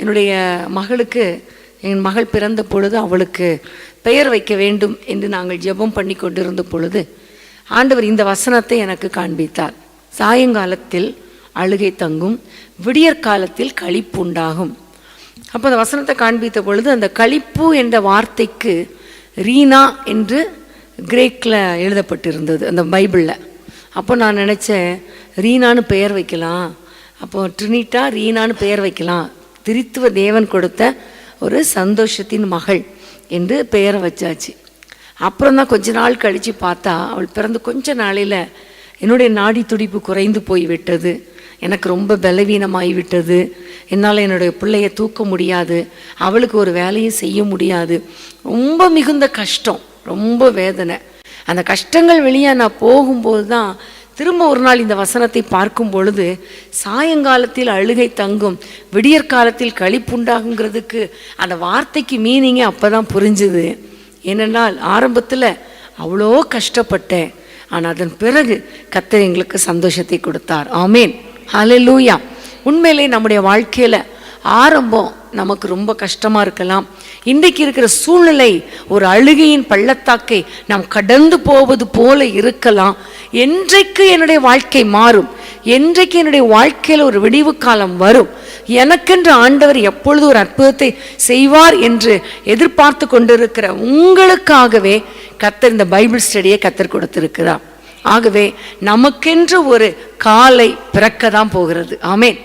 என்னுடைய மகளுக்கு என் மகள் பிறந்த பொழுது அவளுக்கு பெயர் வைக்க வேண்டும் என்று நாங்கள் ஜெபம் பண்ணி கொண்டிருந்த பொழுது ஆண்டவர் இந்த வசனத்தை எனக்கு காண்பித்தார். சாயங்காலத்தில் அழுகை தங்கும் விடியற் காலத்தில் களிப்பு உண்டாகும். அப்போ அந்த வசனத்தை காண்பித்த பொழுது அந்த களிப்பு என்ற வார்த்தைக்கு ரீனா என்று கிரேக்கில் எழுதப்பட்டிருந்தது அந்த பைபிளில். அப்போ நான் நினச்சேன் ரீனான்னு பெயர் வைக்கலாம். அப்போ ட்ரினிட்டா ரீனான்னு பெயர் வைக்கலாம். திருத்துவ தேவன் கொடுத்த ஒரு சந்தோஷத்தின் மகள் என்று பெயரை வச்சாச்சு. அப்புறம் தான் கொஞ்ச நாள் கழித்து பார்த்தா அவள் பிறந்து கொஞ்ச நாளில் என்னுடைய நாடி துடிப்பு குறைந்து போய் விட்டது. எனக்கு ரொம்ப பலவீனமாகி விட்டது. என்னால் என்னுடைய பிள்ளைய தூக்க முடியாது. அவளுக்கு ஒரு வேலையும் செய்ய முடியாது. ரொம்ப மிகுந்த கஷ்டம் ரொம்ப வேதனை. அந்த கஷ்டங்கள் வெளியே நான் போகும்போது தான் திரும்ப ஒரு நாள் இந்த வசனத்தை பார்க்கும் பொழுது சாயங்காலத்தில் அழுகை தங்கும் விடியற் காலத்தில் களிப்புண்டாகுங்கிறதுக்கு அந்த வார்த்தைக்கு மீனிங்கே அப்போ தான் புரிஞ்சுது. ஏனென்றால் ஆரம்பத்தில் அவ்வளோ கஷ்டப்பட்டேன். ஆனால் அதன் பிறகு கத்தர் எங்களுக்கு சந்தோஷத்தை கொடுத்தார். ஆமேன். ஹலலூயா உண்மையிலே நம்முடைய வாழ்க்கையில் ஆரம்பம் நமக்கு ரொம்ப கஷ்டமாக இருக்கலாம். இன்றைக்கு இருக்கிற சூழ்நிலை ஒரு அழுகையின் பள்ளத்தாக்கை நாம் கடந்து போவது போல இருக்கலாம். என்றைக்கு என்னுடைய வாழ்க்கை மாறும்? என்றைக்கு என்னுடைய வாழ்க்கையில் ஒரு விடிவு காலம் வரும்? எனக்கென்று ஆண்டவர் எப்பொழுது ஒரு அற்புதத்தை செய்வார் என்று எதிர்பார்த்து கொண்டிருக்கிற உங்களுக்காகவே கத்தர் இந்த பைபிள் ஸ்டடியை கத்தர் கொடுத்திருக்கிறார். ஆகவே நமக்கென்று ஒரு காலை பிறக்க தான் போகிறது. ஆமேன்.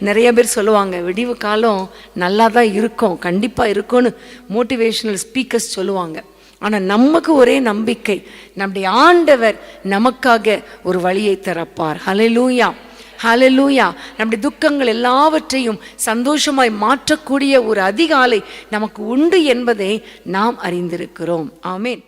நிறைய பேர் சொல்லுவாங்க விடிவு காலம் நல்லா தான் இருக்கும் கண்டிப்பாக இருக்கும்னு மோட்டிவேஷனல் ஸ்பீக்கர்ஸ் சொல்லுவாங்க. ஆனால் நமக்கு ஒரே நம்பிக்கை நம்முடைய ஆண்டவர் நமக்காக ஒரு வழியை திறப்பார். ஹலலூயா ஹலலூயா நம்முடைய துக்கங்கள் எல்லாவற்றையும் சந்தோஷமாய் மாற்றக்கூடிய ஒரு அதிகாலை நமக்கு உண்டு என்பதை நாம் அறிந்திருக்கிறோம். ஆமேன்